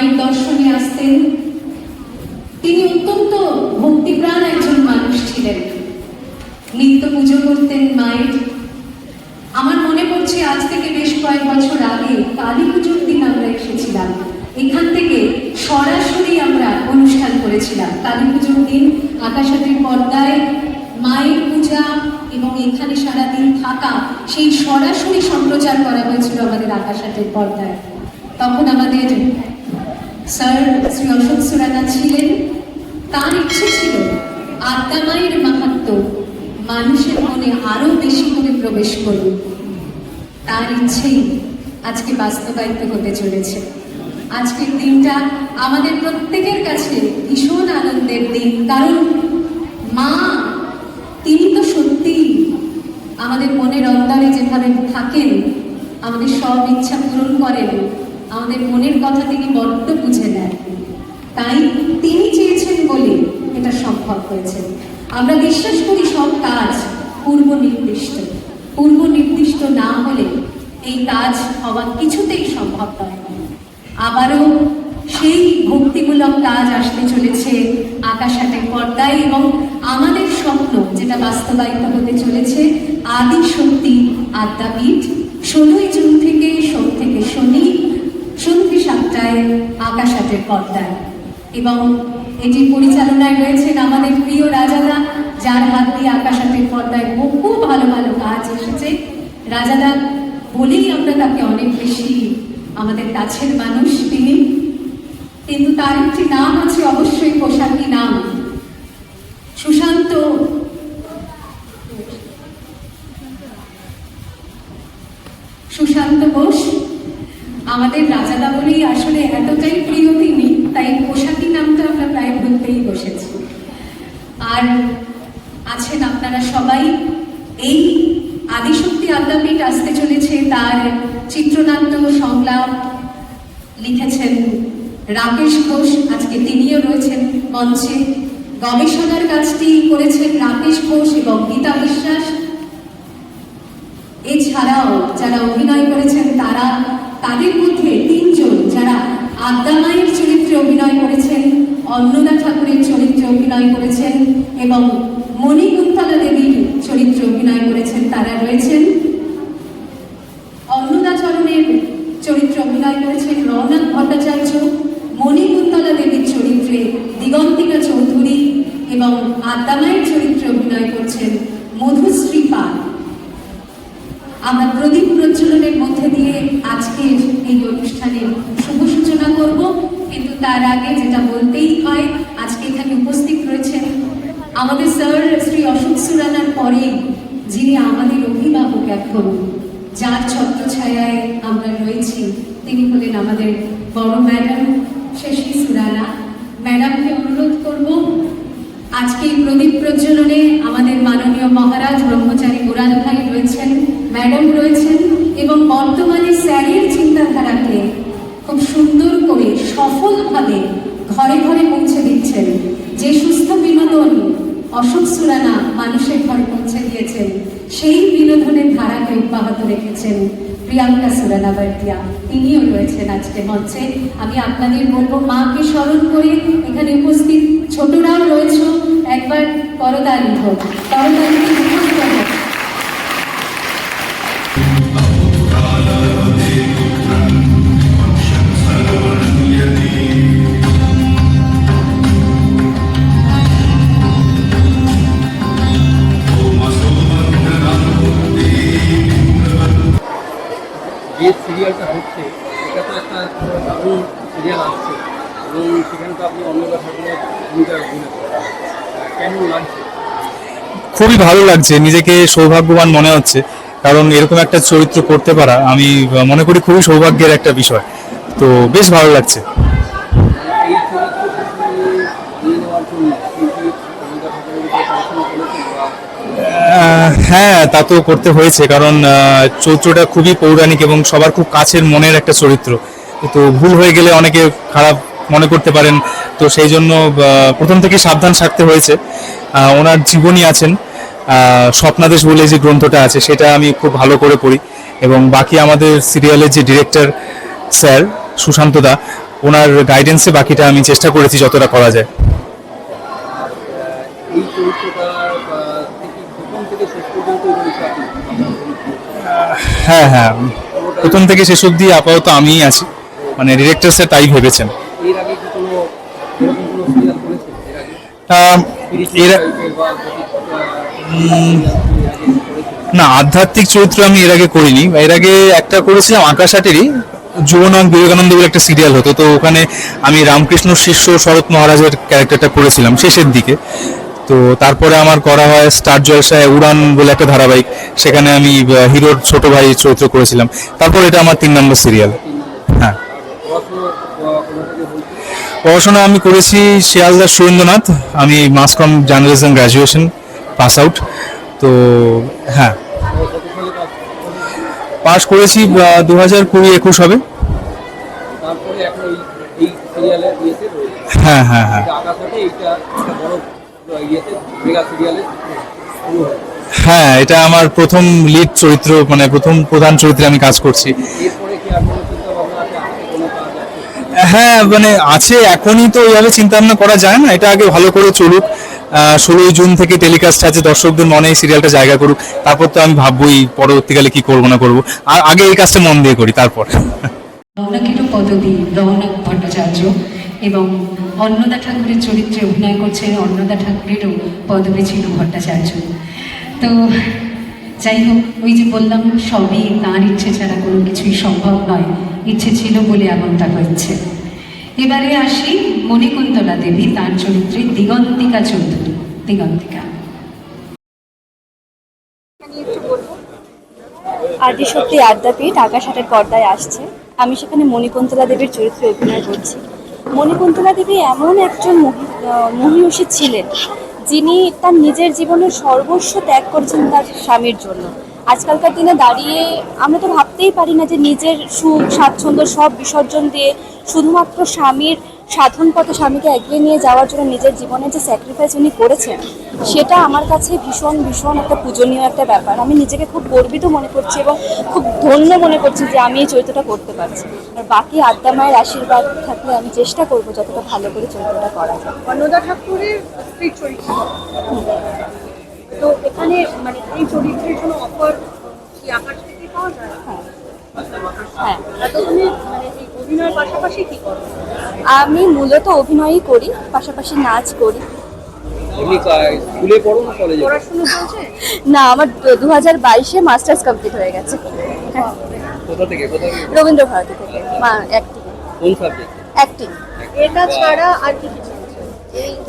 মায়ের দর্শনে আসতেন। তিনি অত্যন্ত ভক্তিপ্রাণ একজন মানুষ ছিলেন। নিত্য পুজো করতেন মায়ের। আমার মনে পড়ছে আজ থেকে বেশ কয়েক বছর আগে কালী পুজোর দিন আমরা এসেছিলাম। এখান থেকে সরাসরি আমরা অনুষ্ঠান করেছিলাম। কালী পুজোর দিন আকাশাটির পর্দায় মায়ের পূজা এবং এখানে সারাদিন থাকা সেই সরাসরি সম্প্রচার করা হয়েছিল আমাদের আকাশাটের পর্দায়। তখন আমাদের স্যার, শ্রী অশোক সুরানা ছিলেন। তার ইচ্ছে ছিল আদ্যা মায়ের মাহাত্ম মানুষের মনে আরও বেশি করে প্রবেশ করুন। তার ইচ্ছেই আজকে বাস্তবায়িত হতে চলেছে। আজকের দিনটা আমাদের প্রত্যেকের কাছে ভীষণ আনন্দের দিন, কারণ মা, তিনি তো সত্যি আমাদের মনের অন্তরে যেভাবে থাকেন, আমাদের সব ইচ্ছা পূরণ করেন। আমাদের মনের কথা তিনি বড্ড বুঝে নেন। তাই তিনি চেয়েছেন বলে এটা সম্ভব হয়েছে। আমরা বিশ্বাস করি সব কাজ পূর্ব নির্দিষ্ট পূর্ব নির্দিষ্ট না হলে এই কাজ হওয়া কিছুতেই সম্ভব নয়। আবারও সেই ভক্তিমূলক কাজ আসতে চলেছে আকাশাটের পর্দায় এবং আমাদের স্বপ্ন যেটা বাস্তবায়িত হতে চলেছে আদি শক্তি আদ্যাপীঠ। ষোলোই জুন থেকে সোম থেকে শনি আকাশাটের পর্দায় এবং এটির পরিচালনায় রয়েছেন আমাদের প্রিয় রাজাদা, যার হাত দিয়ে আকাশাটের পর্দায় বহু ভালো ভালো কাজ এসেছে। রাজাদা, বলেই আমরা তাকে অনেক বেশি আমাদের কাছের মানুষ তিনি। কিন্তু তার একটি নাম আছে অবশ্যই পোশাকি নাম। সুশান্ত আমাদের রাজাদা বলেই আসলে এতটাই প্রিয় তিনি, তাই পোশাকি নামটা আমরা প্রায় ভুলতেই বসেছি। আর আছেন আপনারা সবাই, এই আদিশক্তি আদ্যাপীঠ আসতে চলেছে, তার চিত্রনাট্য সংলাপ লিখেছেন রাকেশ ঘোষ, আজকে তিনিও রয়েছেন মঞ্চে। গবেষণার কাজটি করেছেন রাকেশ ঘোষ এবং গীতা বিশ্বাস। এছাড়াও যারা অভিনয় করেছেন তারা তাদের মধ্যে তিনজন যারা আদ্যা মায়ের চরিত্রে অভিনয় করেছেন, অন্নদা ঠাকুরের চরিত্রে অভিনয় করেছেন এবং মণিকুন্তলা দেবীর চরিত্রে অভিনয় করেছেন, তারা রয়েছেন অন্নদাচরণের চরিত্রে অভিনয় করেছেন রৌনক ভট্টাচার্য মণিকুন্তলা দেবীর চরিত্রে দিগন্তিকা চৌধুরী এবং আদ্যামায়ের চরিত্রে অভিনয় করছেন মধুশ্রী পাল আমরা প্রদীপ প্রজ্বলনের মধ্যে দিয়ে আজকের এই অনুষ্ঠানের শুভ সূচনা করব কিন্তু তার আগে যেটা বলতেই হয়, আজকে এখানে উপস্থিত রয়েছেন আমাদের স্যার শ্রী অশোক সুরানার পরে যিনি আমাদের অভিভাবক এখন, যার ছত্রছায়ায় আমরা রয়েছি, তিনি হলেন আমাদের বড় ম্যাডাম শশী সুরানা। ম্যাডামকে অনুরোধ করব, আজকে প্রদীপ প্রজ্বলনে আমাদের মাননীয় মহারাজ ব্রহ্মচারী মুরাদ ভাই রয়েছেন, ম্যাডাম রয়েছেন এবং বর্তমানে স্যারের চিন্তাধারাকে সফলভাবে ঘরে ঘরে পৌঁছে দিচ্ছেন। যে সুস্থ বিনোদন অশোক সুরানা মানুষের ঘরে পৌঁছে দিয়েছেন, সেই বিনোদনের ধারাকে অব্যাহত রেখেছেন প্রিয়াঙ্কা সুরানা বার্তিয়া তিনিও রয়েছেন আজকে মঞ্চে। আমি আপনাদের বলব, মাকে স্মরণ করে এখানে উপস্থিত ছোটরাও রয়েছে। একবার করতালি হোক খুবই ভালো লাগছে, নিজেকে সৌভাগ্যবান মনে হচ্ছে, কারণ এরকম একটা চরিত্র করতে পারা, আমি মনে করি খুবই সৌভাগ্যের একটা বিষয়। তো বেশ ভালো লাগছে। হ্যাঁ তা তো করতে হয়েছে, কারণ চরিত্রটা খুবই পৌরাণিক এবং সবার খুব কাছের মনের একটা চরিত্র। তো ভুল হয়ে গেলে অনেকে খারাপ মনে করতে পারেন। তো সেই জন্য প্রথম থেকে সাবধান থাকতে হয়েছে। ওনার জীবনী আছেন। স্বপ্নাদেশ বলে যে গ্রন্থটা আছে সেটা আমি খুব ভালো করে পড়ি। এবং বাকি আমাদের সিরিয়ালের যে ডিরেক্টর স্যার সুশান্ত দা ওনার গাইডেন্সে বাকিটা আমি চেষ্টা করেছি যতটা করা যায়। হ্যাঁ হ্যাঁ। প্রথম থেকে শেষ অবধি আপাতত আমিই আছি। মানে ডিরেক্টর স্যার তাই ভেবেছেন। এর না, আধ্যাত্মিক চরিত্র আমি এর আগে করিনি। এর আগে একটা করেছিলাম আকাশাটেরই যুবনাম বিবেকানন্দ বলে একটা সিরিয়াল হতো। তো ওখানে আমি রামকৃষ্ণ শিষ্য শরৎ মহারাজের ক্যারেক্টারটা করেছিলাম শেষের দিকে। তো তারপরে আমার করা হয় স্টার জলসায় উড়ান বলে একটা ধারাবাহিক। সেখানে আমি হিরোর ছোট ভাই চরিত্র করেছিলাম। তারপর এটা আমার তিন নম্বর সিরিয়াল হ্যাঁ। পড়াশুনো আমি করেছি শিয়ালদা সুরেন্দ্রনাথ। আমি mass comm journalism graduation pass out. তো হ্যাঁ। পাস করেছি দু হাজার কুড়ি একুশ হবে। হ্যাঁ হ্যাঁ হ্যাঁ। হয়, এটা আমার প্রথম লিড চরিত্র মানে প্রথম প্রধান চরিত্রে আমি কাজ করছি। হ্যাঁ মানে আছে, এখনই তো ওইভাবে চিন্তা ভাবনা করা যায় না, এটা আগে ভালো করে চলুক। ষোলোই জুন থেকে টেলিকাস্ট আছে, দর্শকদের মনে এই সিরিয়ালটা জায়গা করুক। তারপর তো আমি ভাববোই পরবর্তীকালে কি করব না করব। আর আগে এই কাজটা মন দিয়ে করি, তারপর। রৌনকেরও পদবী রৌনক ভট্টাচার্য এবং অন্নদা ঠাকুরের চরিত্রে অভিনয় করছেন অন্নদা ঠাকুরেরও পদবী ছিল ভট্টাচার্য। তো যাই হোক, ওই যে বললাম, সবই তাঁর ইচ্ছে ছাড়া কোনো কিছুই সম্ভব নয়। ইচ্ছে ছিল বলে এমনটা হচ্ছে এবারে আসি মণিকুন্তলা দেবী, তার চরিত্রে দিগন্তিকা চৌধুরী। দিগন্তিকা। আদি সত্যি আদ্যাপীঠ আকাশহাটের পর্দায় আসছে। আমি সেখানে মণিকুন্তলা দেবীর চরিত্রে অভিনয় করছি। মণিকুন্তলা দেবী এমন একজন মহিষী ছিলেন, যিনি তার নিজের জীবনের সর্বস্ব ত্যাগ করেছেন তার স্বামীর জন্য। আজকালকার দিনে দাঁড়িয়ে আমরা তো ভাবতেই পারি না যে নিজের সুখ, স্বাচ্ছন্দ্য সব বিসর্জন দিয়ে শুধুমাত্র স্বামীর সাধন পথে স্বামীকে এগিয়ে নিয়ে যাওয়ার জন্য নিজের জীবনের যে স্যাক্রিফাইস উনি করেছেন, সেটা আমার কাছে ভীষণ ভীষণ একটা পূজনীয় একটা ব্যাপার। আমি নিজেকে খুব গর্বিত মনে করছি এবং খুব ধন্য মনে করছি যে আমি এই চরিত্রটা করতে পারছি। আর বাকি আদ্যা মায়ের আশীর্বাদ থাকলে আমি চেষ্টা করব যতটা ভালো করে চরিত্রটা করা যায়। অন্নদা ঠাকুরের স্ত্রীর চরিত্র। তো এখানে মানে এই চরিত্রের জন্য অফার কি আকাশ থেকে পাওয়া যায়? হ্যাঁ। তুমি মানে এই অভিনয়ের পাশাপাশি কি করো? আমি মূলত অভিনয়ই করি পাশাপাশি নাচ করি। এমনি স্কুলে পড়ো না কলেজে পড়াশুনো চলছে? না আমার দু হাজার বাইশে মাস্টার্স কমপ্লিট হয়ে গেছে। কোথা থেকে কোথা থেকে? রবীন্দ্র ভারতী থেকে অ্যাক্টিং কোন সাবজেক্ট অ্যাক্টিং এটা ছাড়া আর কি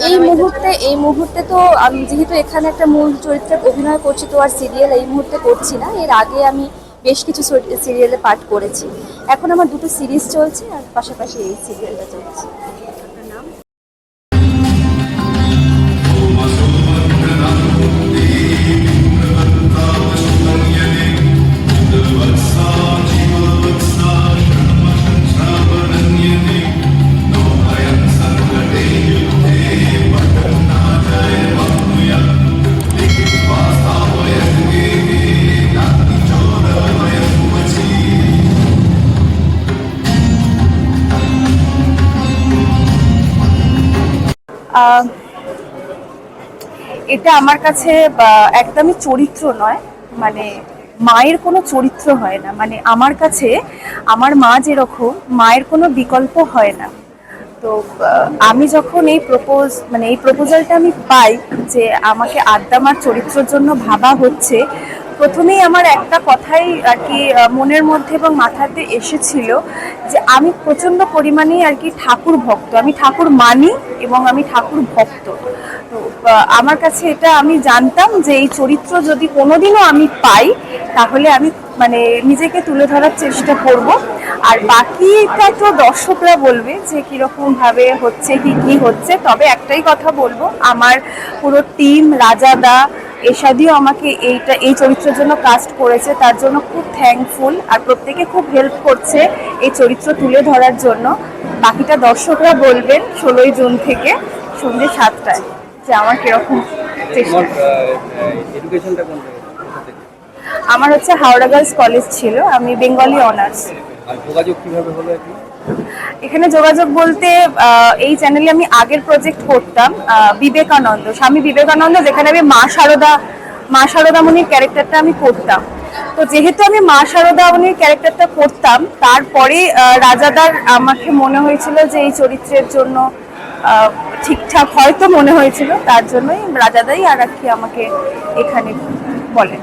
এই মুহূর্তে এই মুহূর্তে তো আমি যেহেতু এখানে একটা মূল চরিত্রে অভিনয় করছি, তো আর সিরিয়াল এই মুহূর্তে করছি না। এর আগে আমি বেশ কিছু সিরিয়ালে পাঠ করেছি। এখন আমার দুটো সিরিজ চলছে, আর পাশাপাশি এই সিরিয়ালটা চলছে। এটা আমার কাছে একদমই চরিত্র নয়। মানে মায়ের কোনো চরিত্র হয় না। মানে আমার কাছে, আমার মা যেরকম, মায়ের কোনো বিকল্প হয় না। তো আমি যখন এই প্রপোজ মানে এই প্রপোজালটা আমি পাই যে, আমাকে আদ্দামার চরিত্রের জন্য ভাবা হচ্ছে প্রথমেই আমার একটা কথাই আর কি মনের মধ্যে এবং মাথাতে এসেছিল যে আমি প্রচণ্ড পরিমাণে আর কি ঠাকুর ভক্ত। আমি ঠাকুর মানি এবং আমি ঠাকুর ভক্ত। আমার কাছে এটা আমি জানতাম যে এই চরিত্র যদি কোনোদিনও আমি পাই, তাহলে আমি মানে নিজেকে তুলে ধরার চেষ্টা করব। আর বাকিটা তো দর্শকরা বলবে যে কীরকমভাবে হচ্ছে, কি কি হচ্ছে। তবে একটাই কথা বলব, আমার পুরো টিম রাজাদা এসাদিও আমাকে এইটা এই চরিত্রের জন্য কাস্ট করেছে তার জন্য খুব থ্যাঙ্কফুল আর প্রত্যেকে খুব হেল্প করছে এই চরিত্র তুলে ধরার জন্য। বাকিটা দর্শকরা বলবেন ষোলোই জুন থেকে সন্ধ্যে সাতটায় যে আমার কীরকম? আমার হচ্ছে হাওড়া গার্লস কলেজ ছিল আমি বেঙ্গলি অনার্স যোগাযোগ কীভাবে হলো এখন? এখানে যোগাযোগ বলতে এই চ্যানেলে আমি আগের প্রজেক্ট করতাম বিবেকানন্দ, স্বামী বিবেকানন্দ, যেখানে আমি মা সারদা, মা শারদামণির ক্যারেক্টারটা আমি করতাম। তো যেহেতু আমি মা শারদামণির ক্যারেক্টারটা করতাম, তারপরে রাজাদার আমাকে মনে হয়েছিল যে এই চরিত্রের জন্য ঠিকঠাক হয়তো মনে হয়েছিল, তার জন্যই রাজাদাই আর কি আমাকে এখানে বলেন।